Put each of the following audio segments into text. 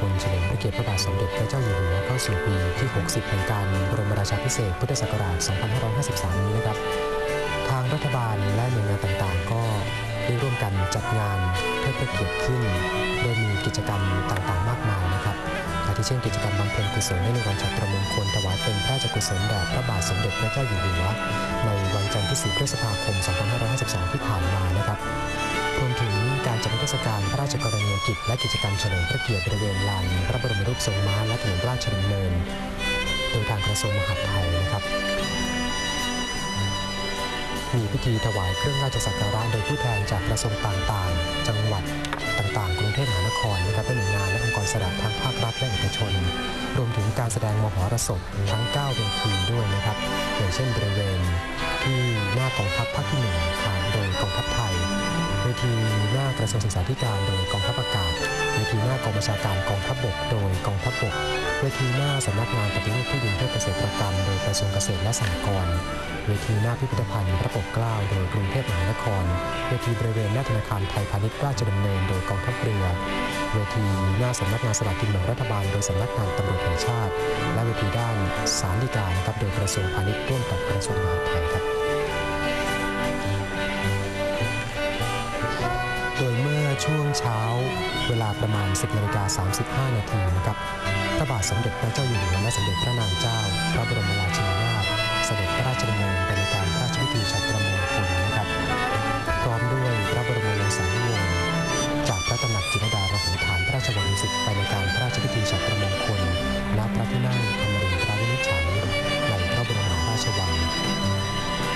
คลเฉลิมพระเกียรติพระบาทสมเด็จพระเจ้าอยู่หัวเข้าสู่ปีที่ 60 แห่งการบรมราชาภิเษกพุทธศักราช 2553 นี้นะครับ ทางรัฐบาลและหน่วยงานต่างๆ ก็ได้ร่วมกันจัดงานเทิดพระเกียรติขึ้นโดยมีกิจกรรมต่างๆ มากมายนะครับอาทิเช่นกิจกรรมบำเพ็ญกุศลในวันฉัตรมงคลถวายเป็นพระราชกุศลแด่พระบาทสมเด็จพระเจ้าอยู่หัวในวันจันทร์ที่ 4 พฤษภาคม 2552 ที่ผ่านมานะครับรวมถึง จัดนิทรรศการพระราชกรณียกิจและกิจกรรมเฉลิมพระเกียรติบริเวณลานพระบรมรูปทรงม้าและถนนราชดำเนิน โดยทางกระทรวงมหาดไทยนะครับ มีพิธีถวายเครื่องราชสักการะโดยผู้แทนจากกระทรวงต่างๆ จังหวัดต่างๆ กรุงเทพมหานครนะครับและหน่วยงานและองค์กรสถานทางภาครัฐและเอกชน รวมถึงการแสดงมหรสพทั้ง9เวทีด้วยนะครับ อย่างเช่นบริเวณที่หน้ากองทัพภาคที่1ทางโดยกองทัพไทยเวที กระทรวงศึกษาธิการโดยกองทัพอากาศเวทีหน้ากองบัญชาการกองทัพบกโดยกองทัพบกเวทีหน้าสำนักงานปฏิรูปที่ดินเพื่อเกษตรกรรมโดยกระทรวงเกษตรและสหกรณ์เวทีหน้าพิพิธภัณฑ์พระปกเกล้าโดยกรุงเทพมหานคร เวทีบริเวณหน้าธนาคารไทยพาณิชย์ราชดำเนินโดยกองทัพเรือเวทีหน้าสำนักงานสลากกินแบ่งรัฐบาลโดยสำนักงานตำรวจแห่งชาติ และเวทีด้านสารดีการครับโดยกระทรวงพาณิชย์ร่วมกับกระทรวงมหาดไทย ประมาณ 10นาฬิกา35 นาทีนะครับพระบาทสมเด็จพระเจ้าอยู่หัวและสมเด็จพระนางเจ้า พระบรมราชินีนาถเสด็จพระราชดำเนินไปในการพระราชพิธีชัตระมงคลนะครับ พร้อมด้วยพระบรมวงศานุวงศ์จากพระตำหนักจิตรดารหูฐานพระราชวังดุสิตไปในการพระราชพิธีชัตระมงคลณพระที่นั่งอมรินทราวินิจฉัยในพระบรมราชวัง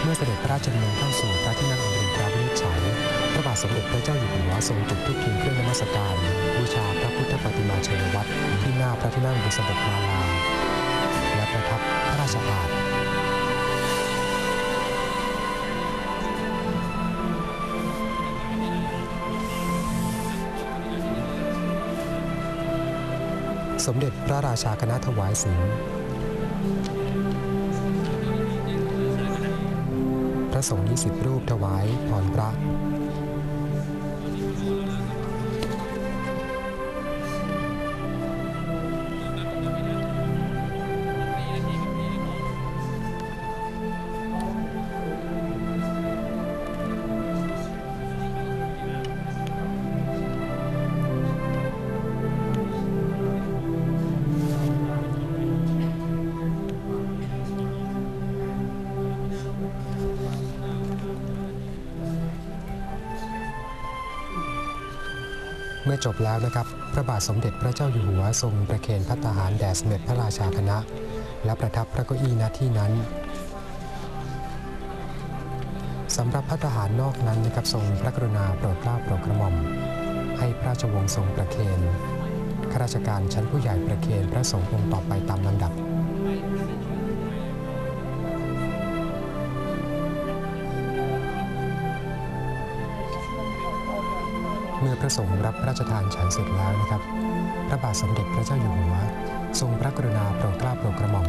เมื่อเสด็จพระราชดำเนินเข้า สมเด็จพระเจ้าอยู่หัวทรงจุดธูปเทีเครื่องนมัสการบูชาพระพุทธปฏิมาเชิญวัตรที่หน้าพระที่นั่งบุษบกมาลา และประทับพระราชอาณสมเด็จพระราชาคณะถวายสิงพระสงฆ์20 รูปถวายพรพระ มื่อจบแล้วนะครับ พระบาทสมเด็จพระเจ้าอยู่หัวทรงประเคนพัตตาหารแด่สมเด็จพระราชาคณะ และประทับพระเก้าอี้ณที่นั้นสำหรับพัตตาหารนอกนั้นนะครับทรงพระกรุณาโปรดเกล้าโปรดกระหม่อม ให้พระราชวงศ์ทรงประเคนข้าราชการชั้นผู้ใหญ่ประเคนพระสงฆ์องค์ต่อไปตามลำดับ มื่อพระสงฆ์รับพระราชทานฉันเสร็จแล้วนะครับ พระบาทสมเด็จพระเจ้าอยู่หัว ทรงพระกรุณาโปรดเกล้าโปรดกระหม่อม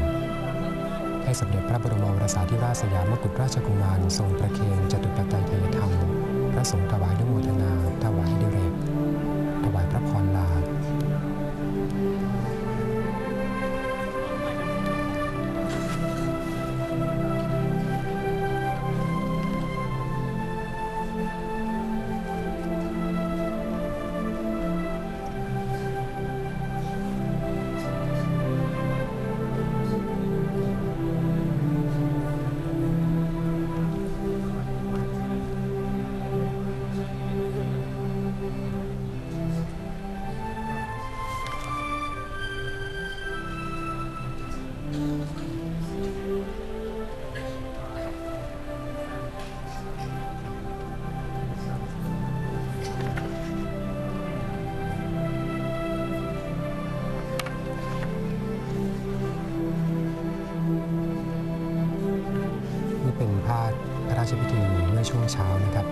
ให้สมเด็จพระบรมโอรสาธิราชสยามกุฎราชกุมาร ทรงประเคนจตุปัจจัยทยธรรม พระสงฆ์ถวายด้วยโมทนา ชพิธีเมื่อช่วงเช้านะครับ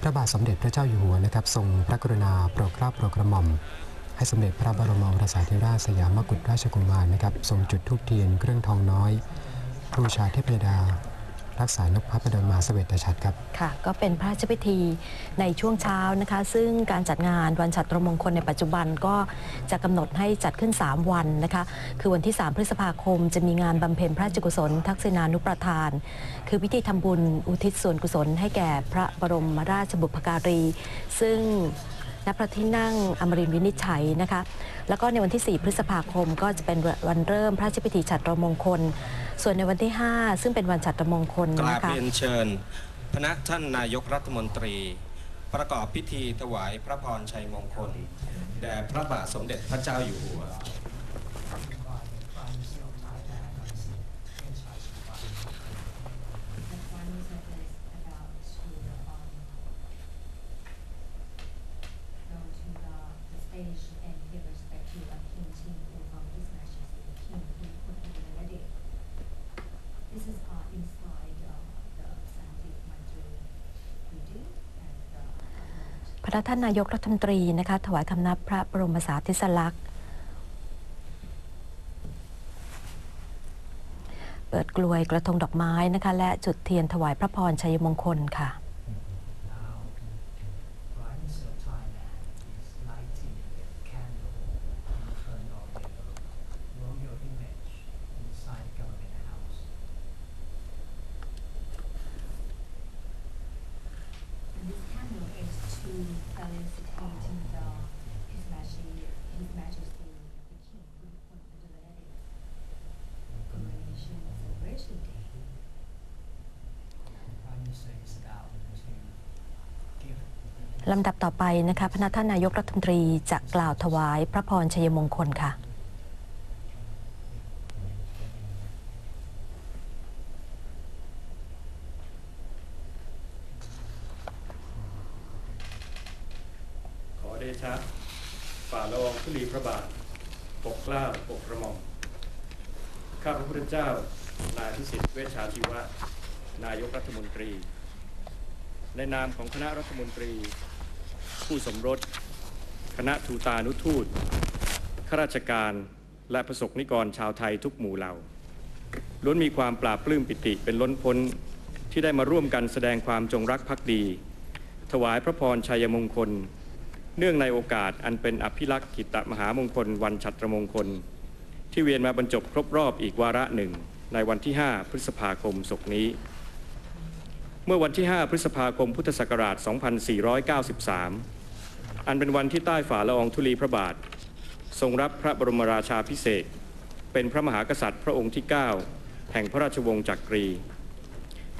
พระบาทสมเด็จพระเจ้าอยู่หัวนะครับ ทรงพระกรุณาโปรดเกล้าโปรดกระหม่อม ให้สมเด็จพระบรมโอรสาธิราชสยามกุฎราชกุมารนะครับ ทรงจุดธูปเทียนเครื่องทองน้อยบูชาเทพยดา รักษานกพระประดลมหาเสวตฉัตรครับค่ะ ก็เป็นพระราชพิธีในช่วงเช้านะคะ ซึ่งการจัดงานวันฉัตรมงคลในปัจจุบันก็จะกำหนดให้จัดขึ้น 3 วันนะคะ คือวันที่ 3 พฤษภาคม จะมีงานบำเพ็ญพระราชกุศล ทักษิณานุประทาน คือพิธีทำบุญอุทิศส่วนกุศล ให้แก่พระบรมราชบุพการี ซึ่งณพระที่นั่งอมรินทร์วินิจฉัยนะคะ แล้วก็ในวันที่ 4 พฤษภาคม ก็จะเป็นวันเริ่มพระราชพิธีฉัตรมงคล ส่วนในวันที่ 5 ซึ่งเป็นวันฉัตรมงคลกราบนะคะเรียนเชิญพระท่านนายกรัฐมนตรี ประกอบพิธีถวายพระพรชัยมงคล แด่พระบาทสมเด็จพระเจ้าอยู่หัว and give respect to King, King, who of His Majesty, the King, who This is uh, inside uh, the Sandy Manjari building and uh, พระท่านนายกรัฐมนตรีนะคะถวายคำนับพระบรมสาธิสลักษณ์เปิดกลวยกระทงดอกไม้นะคะและจุดเทียนถวายพระพรชัยมงคลค่ะ Now, Prime Minister of Thailand is lighting a candle in front of the royal image inside Government House. And this candle is to felicitate the His Majesty, His Majesty the King Qinghu coronation celebration day. Prime Minister is about to give ลำดับต่อไปนะคะพระท่านนายกรัฐมนตรีจะกล่าวถวายพระพรชัยมงคลค่ะ ขอเดชะฝ่าละอองธุลีพระบาท ปกกล้าปกกระหม่อมข้าพระพุทธเจ้า นายพิสิทธิ์เวชชาชีวะ นายกรัฐมนตรี ในนามของคณะรัฐมนตรี ผู้สมรส คณะทูตานุทูตข้าราชการและประสบนิกรชาวไทยทุกหมู่เหล่าล้วนมีความปราบปลื้มปิติเป็นล้นพ้นที่ได้มาร่วมกันแสดงความจงรักภักดี ถวายพระพรชัยมงคล เนื่องในโอกาสอันเป็นอภิลักษ์กิตมหามงคลวันฉัตรมงคล ที่เวียนมาบรรจบครบรอบอีกวาระหนึ่ง ในวันที่ 5 พฤษภาคมศกนี้ เมื่อวันที่ 5 พฤษภาคมพุทธศักราช 2493 อันเป็นวันที่ใต้ฝ่าละอองธุลีพระบาท ทรงรับพระบรมราชาพิเศษ เป็นพระมหากษัตริย์พระองค์ที่ 9 แห่งพระราชวงศ์จักรี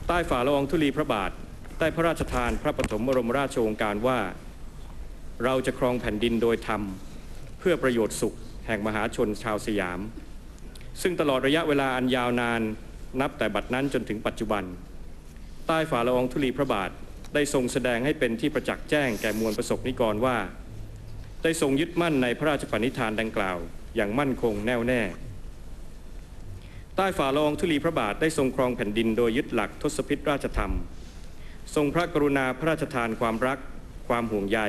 ใต้ฝ่าละอองธุลีพระบาทได้พระราชทานพระปฐมบรมราชโองการว่า เราจะครองแผ่นดินโดยธรรม เพื่อประโยชน์สุขแห่งมหาชนชาวสยาม ซึ่งตลอดระยะเวลาอันยาวนานนับแต่บัดนั้นจนถึงปัจจุบัน ใต้ฝ่าละอองธุลีพระบาท ได้ทรงแสดงให้เป็นที่ประจักษ์แจ้งแก่มวลประสบนิกรว่า ได้ทรงยึดมั่นในพระราชปณิธานดังกล่าว อย่างมั่นคงแน่วแน่ ใต้ฝ่าละองธุลีพระบาทได้ทรงครองแผ่นดินโดยยึดหลักทศพิธราชธรรม ทรงพระกรุณาพระราชทานความรัก ความห่วงใย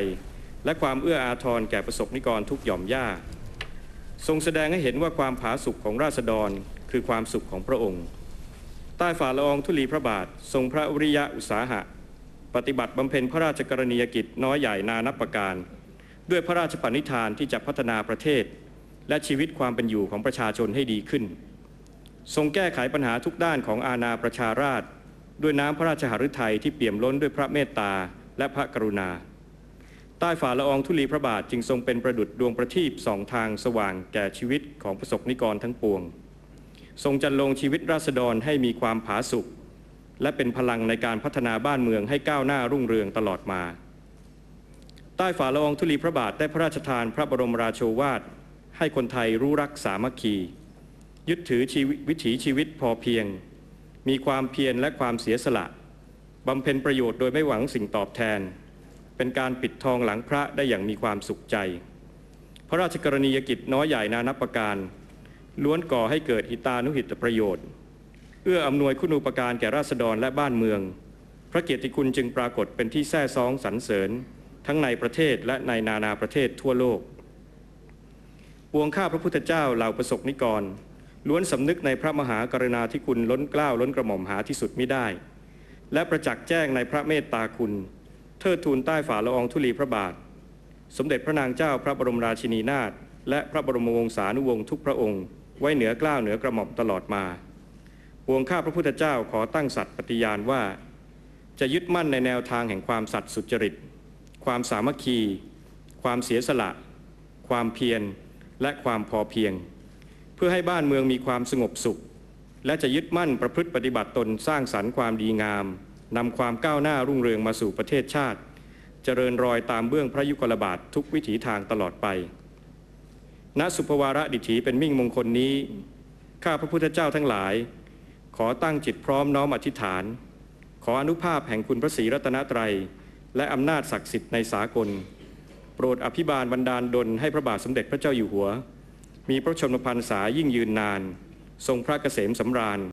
และความเอื้ออาทรแก่ประสบนิกรทุกหย่อมย่าทรงแสดงให้เห็นว่าความผาสุกของราษฎรคือความสุขของพระองค์ ใต้ฝ่าละอองธุลีพระบาท ทรงพระวริยะอุตสาหะ ปฏิบัติบำเพ็ญพระราชกรณียกิจน้อยใหญ่นานับประการ ด้วยพระราชปณิธานที่จะพัฒนาประเทศ และชีวิตความเป็นอยู่ของประชาชนให้ดีขึ้น ทรงแก้ไขปัญหาทุกด้านของอาณาประชาราษฎร์ด้วยน้ำพระราชหฤทัยที่เปี่ยมล้นด้วยพระเมตตาและพระกรุณา ใต้ฝ่าละอองธุลีพระบาทจึงทรงเป็นประดุจดวงประทีปสองทางสว่างแก่ชีวิตของประสบนิกรทั้งปวง ทรงจันลงชีวิตราษฎรให้มีความผาสุก และเป็นพลังในการพัฒนาบ้านเมืองให้ก้าวหน้ารุ่งเรืองตลอดมา ใต้ฝ่าละอองธุลีพระบาทได้พระราชทานพระบรมราโชวาท ให้คนไทยรู้รักสามัคคี ยึดถือชีวิตวิถีชีวิตพอเพียง มีความเพียรและความเสียสละบำเพ็ญประโยชน์โดยไม่หวังสิ่งตอบแทน เป็นการปิดทองหลังพระได้อย่างมีความสุขใจ พระราชกรณียกิจน้อยใหญ่นานับประการ ล้วนก่อให้เกิดหิตานุหิตประโยชน์ เอื้ออำนวยคุณูปการแก่ราษฎรและบ้านเมือง พระเกียรติคุณจึงปรากฏเป็นที่แท้ซองสรรเสริญ ทั้งในประเทศและในนานาประเทศทั่วโลกปวงข้าพระพุทธเจ้าเหล่าประสบนิกร ล้วนสำนึกในพระมหากรุณาธิคุณล้นเกล้าล้นกระหม่อมหาที่สุดมิได้ และประจักษ์แจ้งในพระเมตตาคุณ เทิดทูนใต้ฝ่าละอองธุลีพระบาท สมเด็จพระนางเจ้าพระบรมราชินีนาถและพระบรมวงศานุวงศ์ทุกพระองค์ ไว้เหนือเกล้าวเหนือกระหม่อมตลอดมา วงข้าพระพุทธเจ้าขอตั้งสัตย์ปฏิญาณว่า จะยึดมั่นในแนวทางแห่งความสัตย์สุจริต ความสามัคคี ความเสียสละ ความเพียร และความพอเพียง เพื่อให้บ้านเมืองมีความสงบสุข และจะยึดมั่นประพฤติปฏิบัติตนสร้างสรรค์ความดีงามนำความก้าวหน้ารุ่งเรืองมาสู่ประเทศชาติ เจริญรอยตามเบื้องพระยุคลบาททุกวิถีทางตลอดไป ณ สุภวาระดิถีเป็นมิ่งมงคลนี้ ข้าพระพุทธเจ้าทั้งหลาย ขอตั้งจิตพร้อมน้อมอธิษฐาน ขออนุภาพแห่งคุณพระศรีรัตนตรัย และอำนาจศักดิ์สิทธิ์ในสากล โปรดอภิบาลบรรดาลดลให้พระบาทสมเด็จพระเจ้าอยู่หัว มีพระชนมพรรษายิ่งยืนนาน ทรงพระเกษมสำราญ